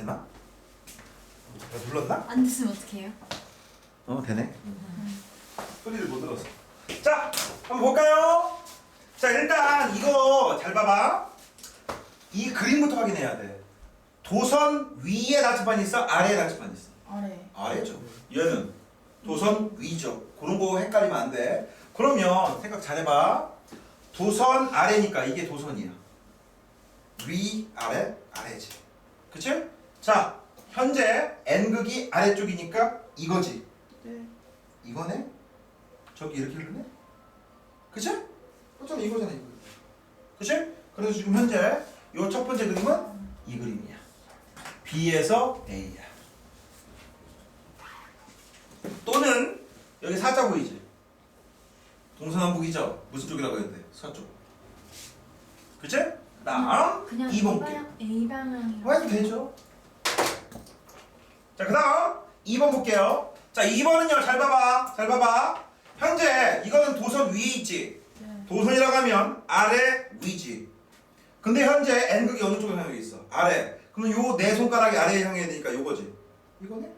되나? 내가 눌렀나? 안 됐으면 어떡해요? 어 되네. 소리를 못 들었어. 자, 한번 볼까요? 자, 일단 이거 잘 봐봐. 이 그림부터 확인해야 돼. 도선 위에 나침반이 있어, 아래에 나침반이 있어. 아래. 아래죠. 얘는 도선 위죠. 그런 거 헷갈리면 안 돼. 그러면 생각 잘 해봐. 도선 아래니까 이게 도선이야. 위 아래 아래지. 그치? 자, 현재 n극이 아래쪽이니까 이거지. 네. 이거네? 저기 이렇게 흐르네? 그치? 어쩌면 이거잖아 이거 그치? 그래서 지금 현재 요 첫 번째 그림은 이 그림이야 B에서 A야 또는 여기 사자 보이지? 동서남북이죠? 무슨 쪽이라고 했는데? 서쪽 그치? 다음 그냥 2번 볼게 A 방향- 방향이라고. 해도 되죠. 자, 그 다음 2번 볼게요. 자, 2번은요, 잘 봐봐. 잘 봐봐. 현재 이거는 도선 위에 있지. 네. 도선이라고 하면 아래, 위지. 근데 현재 N극이 어느 쪽에 향해 있어? 아래. 그럼 요 네 손가락이 아래에 향해 되니까 요거지. 이거네?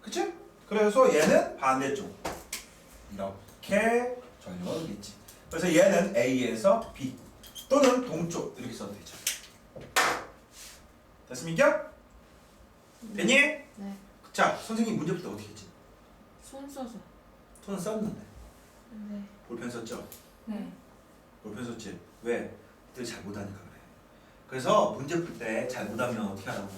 그치? 그래서 얘는 반대쪽. 이렇게 전혀겠지. 그래서 얘는 A에서 B 또는 동쪽 이렇게 써도 되죠. 됐습니까? 됐니? 네. 자, 선생님 문제 풀때 어떻게 했지? 손 써서. 손 썼는데 네. 볼펜 썼죠? 네. 볼펜 썼지? 왜? 그때 잘 못하니까 그래. 그래서 문제 풀 때 잘 못하면 어떻게 하라고?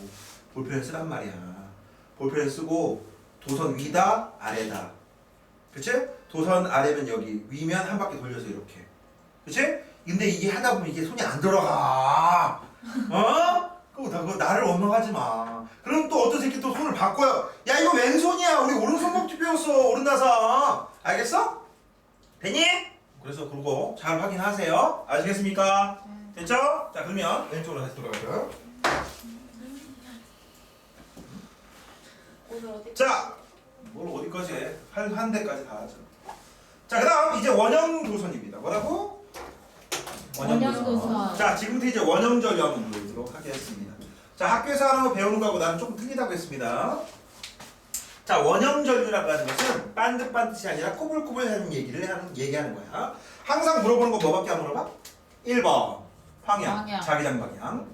볼펜을 쓰란 말이야. 볼펜을 쓰고 도선 위다 아래다. 그치? 도선 아래면 여기 위면 한 바퀴 돌려서 이렇게. 그치? 근데 이게 하다 보면 이게 손이 안 들어가. 어? 그거 나 그거 나를 원망하지 마. 그럼 또 어떤 새끼 또 손을 바꿔요. 야 이거 왼손이야. 우리 오른손 먹기 배웠어. 오른나사. 알겠어? 됐니? 그래서 그거 잘 확인하세요. 아시겠습니까? 네. 됐죠? 자 그러면 왼쪽으로 다시? 오늘 어디? 자, 뭘 어디까지 해? 한, 한 대까지 다 하죠. 자, 그 다음 이제 원형 도선입니다. 뭐라고? 원형 도선. 자, 지금부터 이제 원형전류 한번 보도록 하겠습니다. 자, 학교에서 하는 거 배우는 거하고 나는 조금 틀리다고 했습니다. 자, 원형전류라고 하는 것은 반듯반듯이 아니라 꾸불꾸불하는 얘기를 하는, 얘기하는 거야. 항상 물어보는 거 뭐밖에 안 물어봐? 1번, 방향, 방향. 자기장 방향.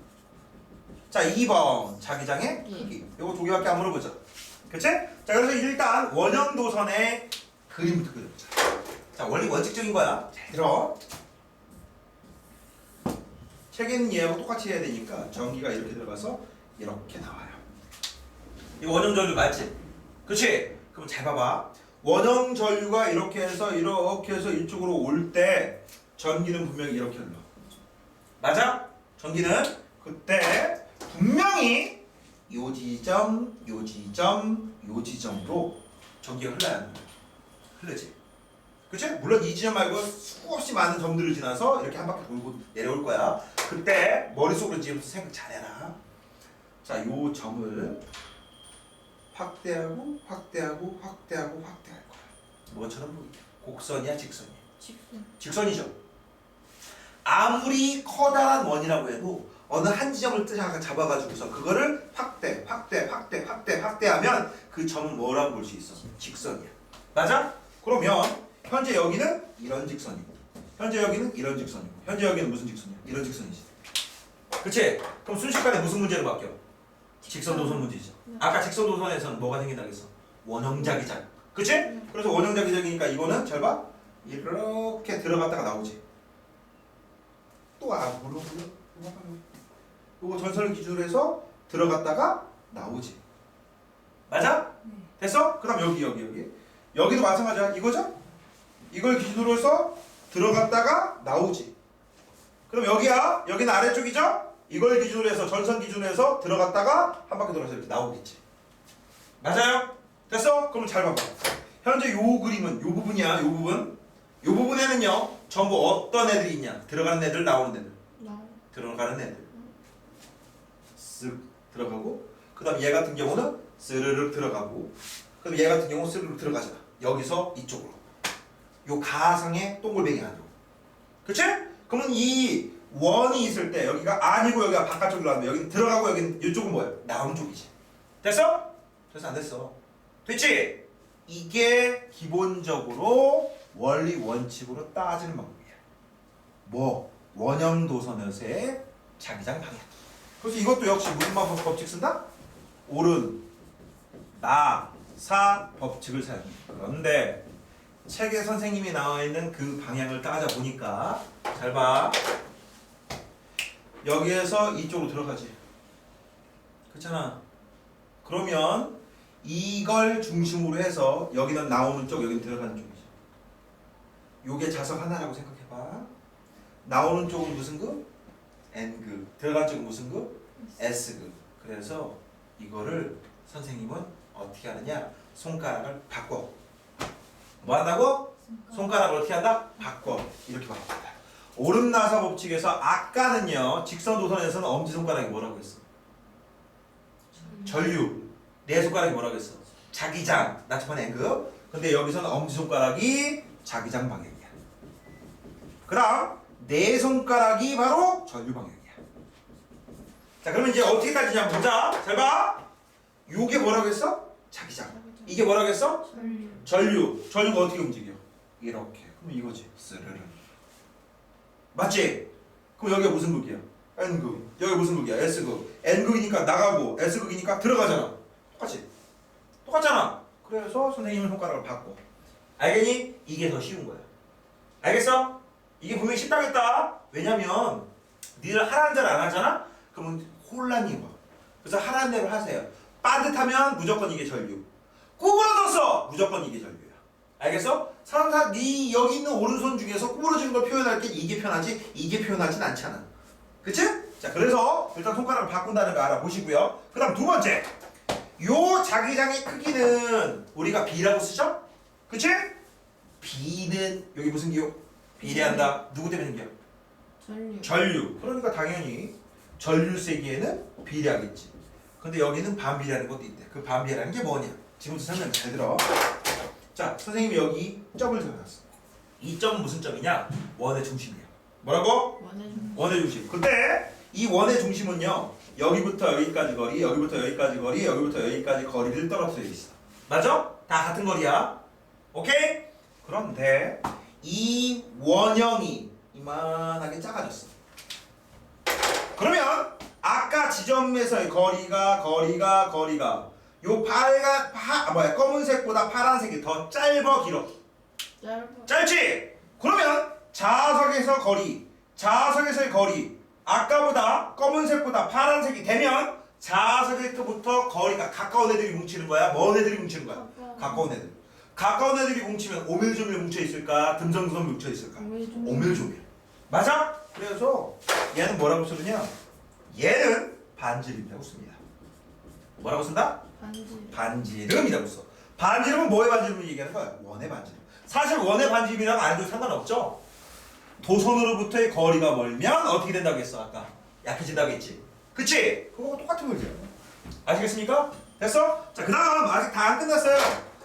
자, 2번, 자기장의 크기. 크기. 요거 두 개밖에 안 물어보죠. 그치? 자, 그래서 일단 원형 도선의 그림부터 그려보자. 자, 원리 원칙적인 거야. 잘 들어. 책에 있는 얘하고 똑같이 해야 되니까 전기가 이렇게 들어가서 이렇게 나와요. 이거 원형 전류 맞지? 그치? 그럼 잘 봐봐. 원형 전류가 이렇게 해서 이렇게 해서 이쪽으로 올 때 전기는 분명히 이렇게 흘러. 맞아? 전기는 그때 분명히 요 지점, 요 지점, 요 지점으로 전기가 흘러야 하는 거야. 흐르지. 그치? 물론 이 지점 말고 수없이 많은 점들을 지나서 이렇게 한 바퀴 돌고 내려올 거야. 그때 머릿속으로 지금부터 생각 잘해라. 자, 요 점을 확대하고 확대하고 확대하고 확대할 거야. 뭐처럼 보이게. 곡선이야, 직선이야. 직선. 직선이죠. 아무리 커다란 원이라고 해도 어느 한 지점을 뜨- 잡아가지고서 그거를 확대, 확대, 확대, 확대, 확대하면 그 점은 뭐라고 볼 수 있어? 직선이야. 맞아? 그러면 현재 여기는 이런 직선이고, 현재 여기는 이런 직선이고, 현재 여기는 무슨 직선이야? 이런 직선이지. 그치? 그럼 순식간에 무슨 문제로 바뀌어? 직선 도선 문제죠. 아까 직선 도선에서는 뭐가 생긴다 그랬어? 원형자기장. 그치? 그래서 원형자기장이니까 이거는 잘 봐. 이렇게 들어갔다가 나오지. 또 물어. 이거 전선을 기준으로 해서 들어갔다가 나오지. 맞아? 네. 됐어? 그 다음 여기 여기 여기. 여기도 마찬가지야. 이거죠? 이걸 기준으로 해서 들어갔다가 나오지. 그럼 여기야. 여기는 아래쪽이죠? 이걸 기준으로 해서 전선 기준으로 해서 들어갔다가 한 바퀴 돌아서 이렇게 나오겠지. 맞아요? 됐어? 그럼 잘 봐봐. 현재 요 그림은 요 부분이야. 요 부분. 요 부분에는요. 전부 어떤 애들이 있냐? 들어가는 애들, 나오는 애들. 나. 들어가는 애들. 쓱 들어가고 그다음 얘 같은 경우는 스르륵 들어가고 그다음 얘 같은 경우는 스르륵 들어가잖아. 여기서 이쪽으로. 요 가상의 동글뱅이 안으로. 그치? 그러면 이 원이 있을 때 여기가 아니고 여기가 바깥쪽으로 가면 여기는 들어가고 여기는 이쪽은 뭐야? 나오는 쪽이지. 됐어? 됐어 안 됐어? 됐지? 이게 기본적으로 원리 원칙으로 따지는 방법이야. 뭐 원형 도선에서의 자기장 방향. 그래서 이것도 역시 무슨 방법 법칙 쓴다? 옳은 나, 사 법칙을 사용해. 그런데 책에 선생님이 나와 있는 그 방향을 따져 보니까 잘 봐. 여기에서 이쪽으로 들어가지. 그렇잖아. 그러면 이걸 중심으로 해서 여기는 나오는 쪽, 여기는 들어가는 쪽이지. 요게 자석 하나라고 생각해봐. 나오는 쪽은 무슨 급? N급. 들어간 쪽은 무슨 급? S급. 그래서 이거를 선생님은 어떻게 하느냐? 손가락을 바꿔. 뭐 한다고? 손가락을 어떻게 한다? 바꿔. 이렇게 바꾼다. 오름나사 법칙에서 아까는요 직선 도선에서는 엄지 손가락이 뭐라고 했어? 전류. 내 손가락이 뭐라고 했어? 자기장. 나치판 N급. 근데 여기서는 엄지 손가락이 자기장 방향이야. 그럼 내 손가락이 바로 전류 방향이야. 자 그러면 이제 어떻게 따지냐 보자. 잘 봐. 요게 뭐라고 했어? 자기장. 이게 뭐라고 했어? 전류. 전류. 전류가 어떻게 움직여? 이렇게. 그럼 이거지. 스르르. 맞지? 그럼 여기가 무슨 극이야? N극. 여기 무슨 극이야? S극. N극이니까 나가고 S극이니까 들어가잖아. 똑같지? 똑같잖아. 그래서 선생님은 손가락을 바꿔. 알겠니? 이게 더 쉬운 거야. 알겠어? 이게 분명히 쉽다겠다. 왜냐면 니들 하라는 대로 안 하잖아? 그러면 혼란이 와. 그래서 하라는 대로 하세요. 빠듯하면 무조건 이게 전류. 구부러졌어! 무조건 이게 전류야. 알겠어? 사람다 네 여기 있는 오른손 중에서 구부러지는 걸 표현할 때 이게 편하지 이게 표현하진 않잖아. 그치? 자 그래서 일단 손가락을 바꾼다는 거 알아보시고요. 그 다음 두 번째. 요 자기장의 크기는 우리가 B라고 쓰죠? 그치? B는 여기 무슨 기호? 비례한다. 누구 때문에 생겨? 전류. 전류. 그러니까 당연히 전류 세기에는 비례하겠지. 근데 여기는 반비례하는 것도 있대. 그 반비례라는 게 뭐냐? 지금부터 설명 잘 들어. 자, 선생님이 여기 점을 적어놨어. 이 점은 무슨 점이냐? 원의 중심이야. 뭐라고? 원의 중. 원의 중심. 근데 이 원의 중심은요. 여기부터 여기까지 거리, 여기부터 여기까지 거리, 여기부터 여기까지 거리를 떨어뜨려 있어. 맞아? 다 같은 거리야. 오케이? 그런데 이 원형이 이만하게 작아졌어. 그러면 아까 지점에서의 거리가 거리가 거리가 요 빨간 파 아, 뭐야 검은색보다 파란색이 더 짧아 길어. 짧아. 짧지? 그러면 자석에서 거리, 자석에서의 거리 아까보다 검은색보다 파란색이 되면 자석에서부터 거리가 가까운 애들이 뭉치는 거야. 먼 애들이 뭉치는 거야. 가까운 애들. 가까운 애들이 뭉치면 오밀조밀 뭉쳐 있을까? 듬성듬성 뭉쳐 있을까? 오밀조밀. 오밀조밀. 맞아? 그래서 얘는 뭐라고 쓰느냐? 얘는 반지름이라고 씁니다. 뭐라고 쓴다? 반지. 반지름이라고 써. 반지름은 뭐의 반지름을 얘기하는 거야? 원의 반지름. 사실 원의 반지름이랑 안 해도 상관없죠. 도선으로부터의 거리가 멀면 어떻게 된다고 했어 아까? 약해진다고 했지. 그치? 그거 똑같은 거지. 아시겠습니까? 됐어? 자, 그 다음 아직 다 안 끝났어요.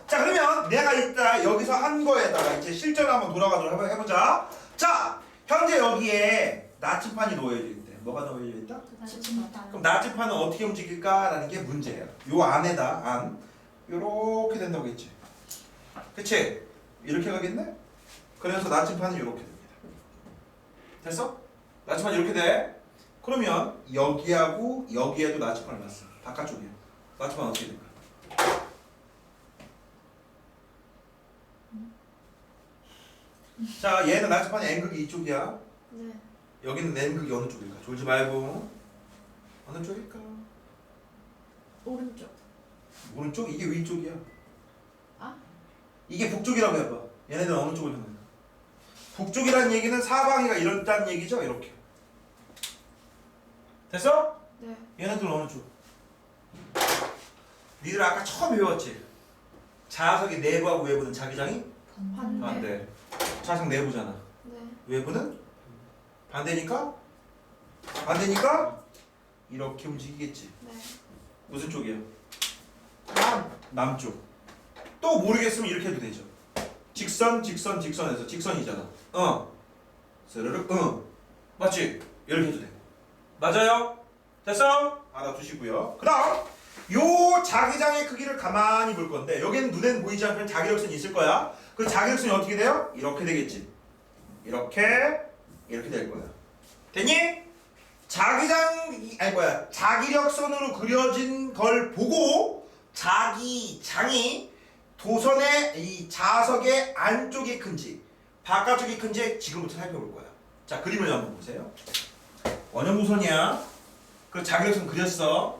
자, 그러면 내가 이따 여기서 한 거에다가 이제 실전 한번 돌아가도록 해보- 해보자. 자, 현재 여기에 나침판이 놓여져 있대. 뭐가 놓여져 있다? 그럼 나침판은 어떻게 움직일까라는 게 문제예요. 요 안에다 안 요렇게 된다고 했지. 그치? 이렇게 가겠네? 그래서 나침판은 이렇게 됩니다. 됐어? 나침판 이렇게 돼. 그러면 여기하고 여기에도 나침판을 놨어. 바깥쪽이야. 나침판 어떻게 될까? 자, 얘는 나침판이 N극이 이쪽이야. 네. 여기는 N극이 어느 쪽일까? 졸지 말고 어느 쪽일까? 오른쪽. 오른쪽? 이게 위쪽이야. 아? 이게 북쪽이라고 해봐. 얘네들 어느 쪽을 향하는가? 북쪽이라는 얘기는 사방이가 이렇다는 얘기죠. 이렇게. 됐어? 네. 얘네들 어느 쪽? 니들 아까 처음 배웠지? 자석의 내부하고 외부는 자기장이 반대. 반대. 자석 내부잖아. 네. 외부는 반대니까 반대니까 이렇게 움직이겠지. 네. 무슨 쪽이야? 남. 남쪽. 또 모르겠으면 이렇게 해도 되죠. 직선, 직선, 직선에서 직선이잖아. 어. 스르륵, 응. 맞지? 이렇게 해도 되고 맞아요? 됐어? 알아두시고요 그 다음 요 자기장의 크기를 가만히 볼 건데 여기는 눈엔 보이지 않는 자기력선이 있을 거야 그 자기력선이 어떻게 돼요? 이렇게 되겠지 이렇게 이렇게 될 거야 됐니? 자기장 아니 뭐야 자기력선으로 그려진 걸 보고 자기장이 도선의 이 자석의 안쪽이 큰지 바깥쪽이 큰지 지금부터 살펴볼 거야. 자 그림을 한번 보세요. 원형 도선이야. 그 자기력선 그렸어.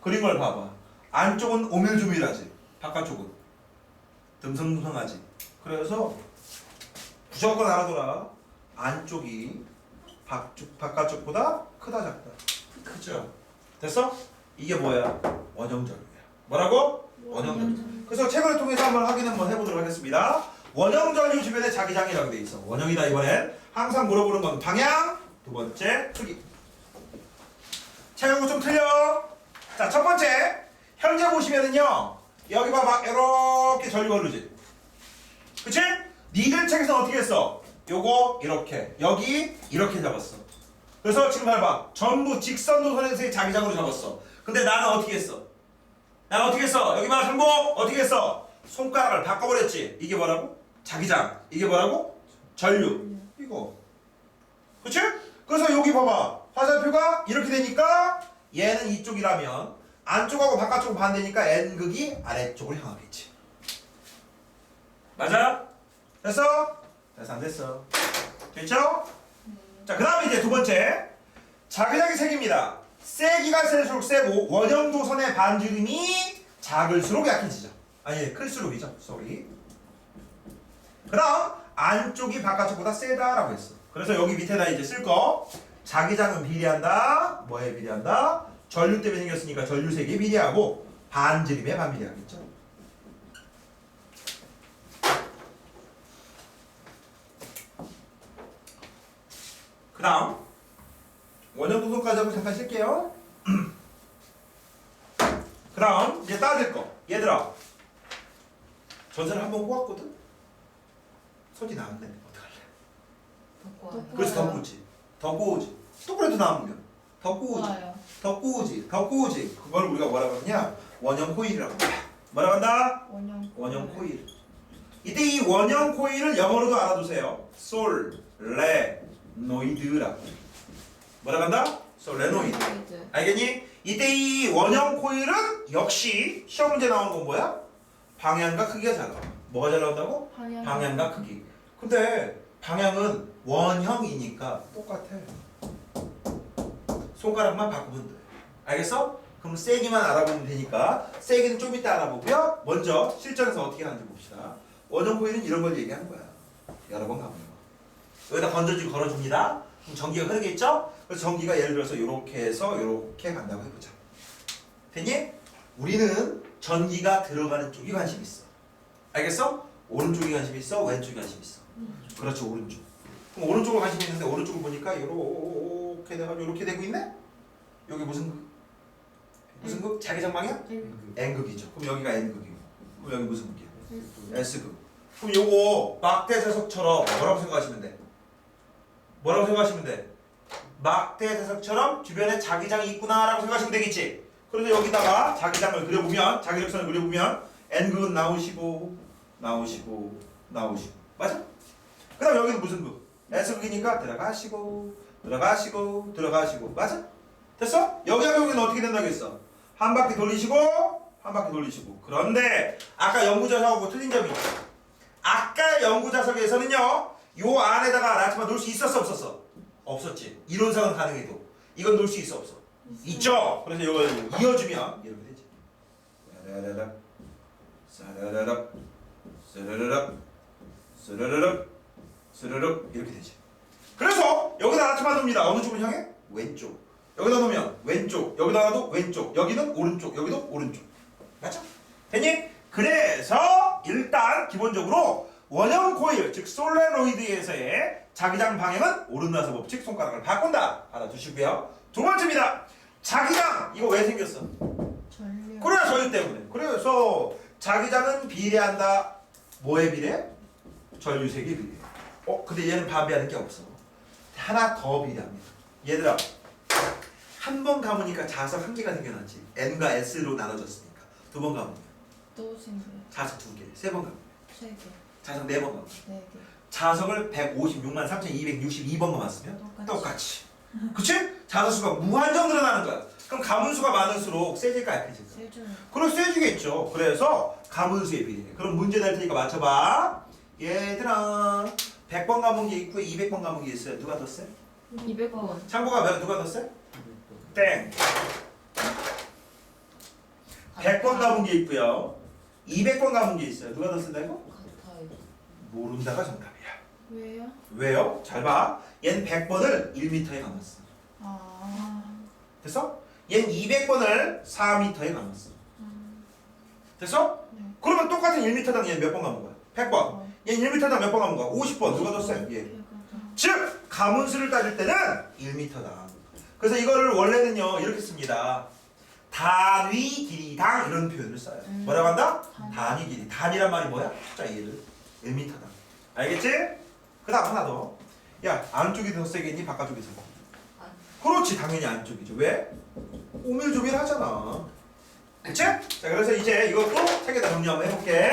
그림을 봐봐. 안쪽은 오밀조밀하지. 바깥쪽은 듬성듬성하지. 그래서 무조건 알아둬라. 안쪽이 바깥쪽, 바깥쪽보다 크다 작다. 크죠. 됐어? 이게 뭐야? 원형절이야. 뭐라고? 원형절. 그래서 책을 통해서 한번 확인 한번 해보도록 하겠습니다. 원형전류 주변에 자기장이라고 돼 있어. 원형이다 이번엔. 항상 물어보는 건 방향, 두 번째 크기. 책하고 좀 틀려. 자, 첫 번째. 현재 보시면은요. 여기 봐봐. 이렇게 전류가 흐르지. 그치? 니들 책에서 어떻게 했어? 요거 이렇게. 여기 이렇게 잡았어. 그래서 지금 봐봐. 전부 직선 노선에서의 자기장으로 잡았어. 근데 나는 어떻게 했어? 나는 어떻게 했어? 여기 봐, 상복 어떻게 했어? 손가락을 바꿔버렸지. 이게 뭐라고? 자기장. 이게 뭐라고? 전류. 이거. 그치? 그래서 여기 봐봐. 화살표가 이렇게 되니까 얘는 이쪽이라면 안쪽하고 바깥쪽 반대니까 N극이 아래쪽을 향하겠지. 맞아? 됐 어? 됐어 안 됐어? 됐죠? 자, 그 다음에 이제 두 번째. 자기장의 색입니다. 세기가 셀수록 세고 원형도 선의 반지름이 작을수록 약해지죠. 아니, 클수록이죠. 쏘리. 그 다음 안쪽이 바깥쪽보다 세다라고 했어. 그래서 여기 밑에다 이제 쓸 거. 자기장은 비례한다. 뭐에 비례한다? 전류 때문에 생겼으니까 전류색이 비례하고 반지름에 반비례하겠죠. 그 다음 원형 도선까지 하고 잠깐 쓸게요. 그 다음 이제 따질 거. 얘들아 전설을 한번 꼬았거든? 손이 나왔네. 어떡할래? 그래서 더 꼬우지. 더 꼬우지. 또 그래도 나오면 더. 좋아요. 더 꼬우지. 더 꼬우지. 그걸 우리가 뭐라고 하냐? 원형 코일이라고. 뭐라고 한다? 원형. 원형 코일. 이때 이 원형 코일을 영어로도 알아두세요. 솔, 레, 노이드라고. 뭐라고 한다? 솔레노이드. 노이드. 알겠니? 이때 이 원형 코일은 역시 시험 문제 나오는 건 뭐야? 방향과 크기가 잘 나와. 뭐가 잘 나온다고? 방향. 방향과 크기. 근데 방향은 원형이니까 똑같아. 손가락만 바꾸면 돼. 알겠어? 그럼 세기만 알아보면 되니까 세기는 좀 이따 알아보고요. 먼저 실전에서 어떻게 하는지 봅시다. 원형 코일은 이런 걸 얘기하는 거야. 여러 번 가보면. 여기다 건전지 걸어줍니다. 그럼 전기가 흐르겠죠? 그래서 전기가 예를 들어서 이렇게 해서 이렇게 간다고 해보자. 됐니? 우리는 전기가 들어가는 쪽이 관심 있어. 알겠어? 오른쪽이 관심 있어? 왼쪽이 관심 있어? 그렇죠, 오른쪽. 그럼 오른쪽을 관심 있는데 오른쪽을 보니까 이렇게 돼가지고 이렇게 되고 있네? 여기 무슨 극? 무슨 극? 자기장 방향? N극이죠. 그럼 여기가 N극이고. 그럼 여기 무슨 극이야? S극. 그럼 요거 막대 자석처럼 뭐라고 생각하시면 돼? 뭐라고 생각하시면 돼? 막대자석처럼 주변에 자기장이 있구나라고 생각하시면 되겠지? 그래서 여기다가 자기장을 그려보면 자기력선을 그려보면 N극은 나오시고 나오시고 나오시고 맞아? 그 다음 여기는 무슨 극? S극이니까 들어가시고 들어가시고 들어가시고 맞아? 됐어? 여기하고 여기는 어떻게 된다고 했어? 한 바퀴 돌리시고 한 바퀴 돌리시고 그런데 아까 연구자석하고 틀린 점이 있어 아까 연구자석에서는요 요 안에다가 나지만 놓을 수 있었어 없었어? 없었지. 이론상은 가능해도. 이건 놓을 수 있어 없어? 있죠? 그래서 이걸 이어주면 이렇게 되지. 사라라락 사라라락 스르르륵 스르르륵 스르륵 이렇게 되지. 그래서 여기다 나지만 둡니다. 어느 쪽을 향해? 왼쪽. 여기다 놓으면 왼쪽. 여기다 놔도 왼쪽. 여기는 오른쪽. 여기도 오른쪽. 맞죠? 됐니? 그래서 일단 기본적으로 원형 코일 즉 솔레노이드에서의 자기장 방향은 오른나서 법칙 손가락을 바꾼다. 알아두시고요. 두 번째입니다. 자기장! 이거 왜 생겼어? 전류. 그래 저희 때문에. 그래서 자기장은 비례한다. 뭐에 비례? 전류색에 비례. 어 근데 얘는 반비하는 게 없어. 하나 더 비례합니다. 얘들아 한 번 감으니까 자석 한 개가 생겨났지. N과 s로 나눠졌으니까. 두 번 감으면. 또 생겨. 자석 두 개 세 번 감으면. 세 개. 자석 네번 감으면 네 개. 자석을 156만 3,262번 감았으면 똑같이. 똑같이 그치? 자석수가 무한정 늘어나는 거야 그럼 가문수가 많을수록 세질까 약해질까? 세준. 그럼 세지겠죠 그래서 가문수의 비례 그럼 문제 낼 테니까 맞춰봐 얘들아 100번 감은 게 있고 200번 감은 게 있어요 누가 더 세? 200번. 참고가 몇 누가 더 세? 땡 100번 감은 게 있고요 200번 감은 게 있어요 누가 더 센다고? 모른다가 정답이야 왜요? 왜요? 잘 봐. 얘는 100번을 1m에 감았어. 아. 됐어? 얘는 200번을 4m에 감았어. 됐어? 네. 그러면 똑같은 1m당 얘는 몇 번 감은 거야? 100번. 어. 얘는 1m당 몇 번 감은 거야? 50번. 누가 더 세? 얘. 배가다. 즉, 가문수를 따질 때는 1m당. 그래서 이거를 원래는요, 이렇게 씁니다. 단위 길이당 이런 표현을 써요. 음. 뭐라고 한다? 단. 단위 길이. 단위란 말이 뭐야? 숫자 얘를. 1m당. 알겠지? 그 다음 하나 더. 야, 안쪽이 더 세겠니? 바깥쪽이? 안. 그렇지, 당연히 안쪽이죠. 왜? 오밀조밀 하잖아. 그치? 자, 그래서 이제 이것도 책에다 정리 한번 해볼게.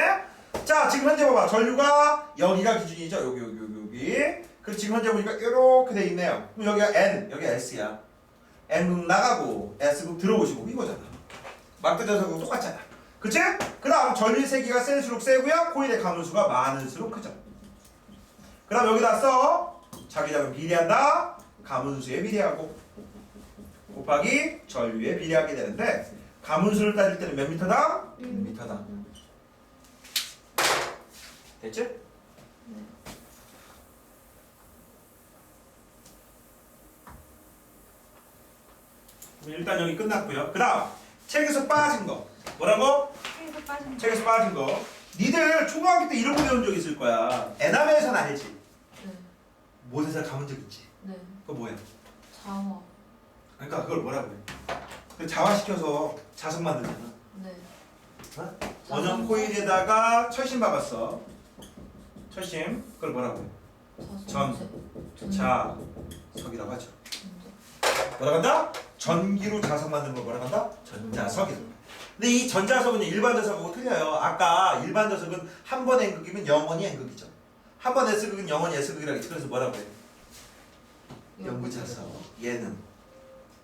자, 지금 현재 봐봐. 전류가 여기가 기준이죠. 여기, 여기, 여기, 여기. 그리고 지금 현재 보니까 이렇게 돼 있네요. 그럼 여기가 N, 여기가 S야. N극 나가고 S극 들어오시고 이거잖아. 막대전선극 똑같잖아. 그치? 그 다음 전류 세기가 센수록 세고요. 코일의 가문수가 많을수록 크죠. 그 다음 여기다 써. 자기장은 비례한다. 가문수에 비례하고 곱하기 전류에 비례하게 되는데 가문수를 따질 때는 몇 미터당? 1미터당. 됐지? 일단 여기 끝났고요. 그 다음 책에서 빠진 거 뭐라고? 책에서 빠진 거. 책에서 빠진 거 니들 초등학교 때 이런 거 배운 적 있을 거야 에나멜에서는 알지 네. 못해서 가본 적 있지 네. 그거 뭐야? 자화. 그러니까 그걸 뭐라고 해? 그 자화시켜서 자석 만들잖아 네. 어? 원형 코일에다가 철심 박았어 철심 그걸 뭐라고 해? 전. 전. 자석이라고 하죠 뭐라고 한다? 전기로 자석 만드는 걸 뭐라고 한다? 전자석이라고 근데 이 전자석은 일반 자석하고 틀려요. 아까 일반 자석은 한 번 N극이면 영원히 N극이죠. 한 번 S극은 영원히 S극이라고 그래서 뭐라고 해? 연구자석. 얘는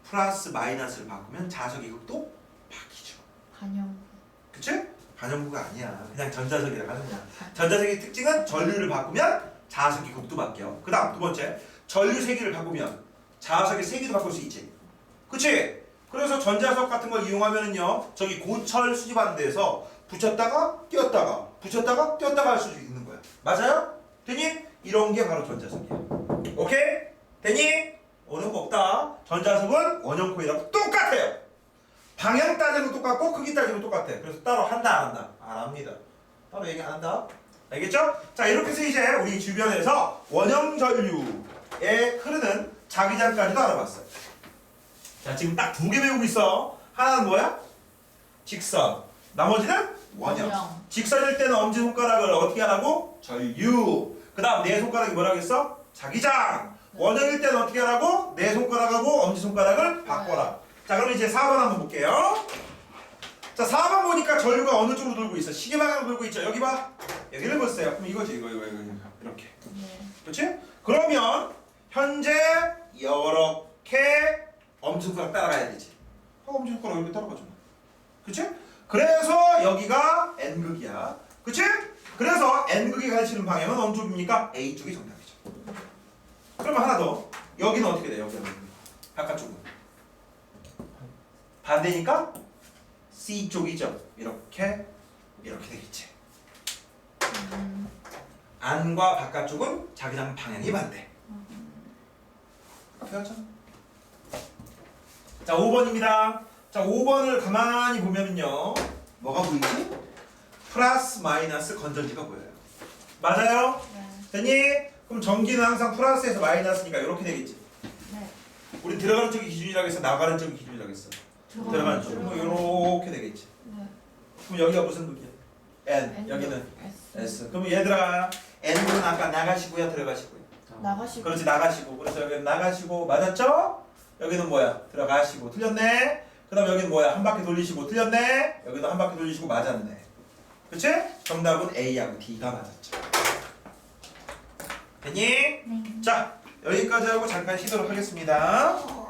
플러스 마이너스를 바꾸면 자석의 극도 바뀌죠. 반영. 그치? 반영구가 아니야. 그냥 전자석이라고 하는 거야. 전자석의 특징은 전류를 바꾸면 자석의 극도 바뀌어. 그 다음 두 번째 전류 세기를 바꾸면 자석의 세기도 바꿀 수 있지. 그치? 그래서 전자석 같은 걸 이용하면은요 저기 고철 데서 붙였다가 띄었다가 붙였다가 띄었다가 할 수 있는 거야 맞아요? 되니? 이런 게 바로 전자석이야 오케이? 되니? 어려운 거 없다 전자석은 원형 코일하고 똑같아요 방향 따지는 거 똑같고 크기 따지는 거 똑같아 그래서 따로 한다 안 한다? 안 합니다 따로 얘기 안 한다 알겠죠? 자 이렇게 해서 이제 우리 주변에서 원형 전류에 흐르는 자기장까지도 알아봤어요 자 지금 딱 두 개 배우고 있어 하나는 뭐야? 직선 나머지는 원형 직선일 때는 엄지 손가락을 어떻게 하라고? 전류 그 다음 내 손가락이 뭐라고 했어? 자기장 원형일 때는 어떻게 하라고? 내 손가락하고 엄지 손가락을 바꿔라 자 그럼 이제 4번 한번 볼게요 자 4번 보니까 전류가 어느 쪽으로 돌고 있어? 시계 방향으로 돌고 있죠 여기 봐 여기를 보세요 그럼 이거지 이거 이거 이거 이거. 이렇게 네. 그렇지? 그러면 현재 이렇게 엄지손가락 따라가야 되지 어, 엄지손가락 이렇게 따라가잖아 그치? 그래서 여기가 N극이야 그치? 그래서 N극이 가르치는 방향은 어느 쪽입니까? A쪽이 정답이죠 그러면 하나 더 여기는 어떻게 돼? 여기는 바깥쪽은 반대니까 C쪽이죠 이렇게 이렇게 되겠지 음. 안과 바깥쪽은 자기장 방향이 반대 그렇죠? 자 5번입니다 자 5번을 가만히 보면은요 뭐가 보이지? 플러스 마이너스 건전지가 보여요 맞아요? 네. 됐니? 그럼 전기는 항상 플러스에서 마이너스니까 이렇게 되겠지 네. 우리 들어가는 쪽이 기준이라고 했어 나가는 쪽이 기준이라고 했어 들어가는 쪽 그럼 이렇게 되겠지 네. 그럼 여기가 무슨 극이야? N N. 여기는 S. S 그럼 얘들아 N은 아까 나가시고요 들어가시고요 나가시고. 그렇지 나가시고 그래서 여기는 나가시고 맞았죠? 여기는 뭐야? 들어가시고 틀렸네. 그 다음 여기는 뭐야? 한 바퀴 돌리시고 틀렸네. 여기도 한 바퀴 돌리시고 맞았네. 그치? 정답은 A하고 D가 맞았죠. 됐니? 네. 자 여기까지 하고 잠깐 쉬도록 하겠습니다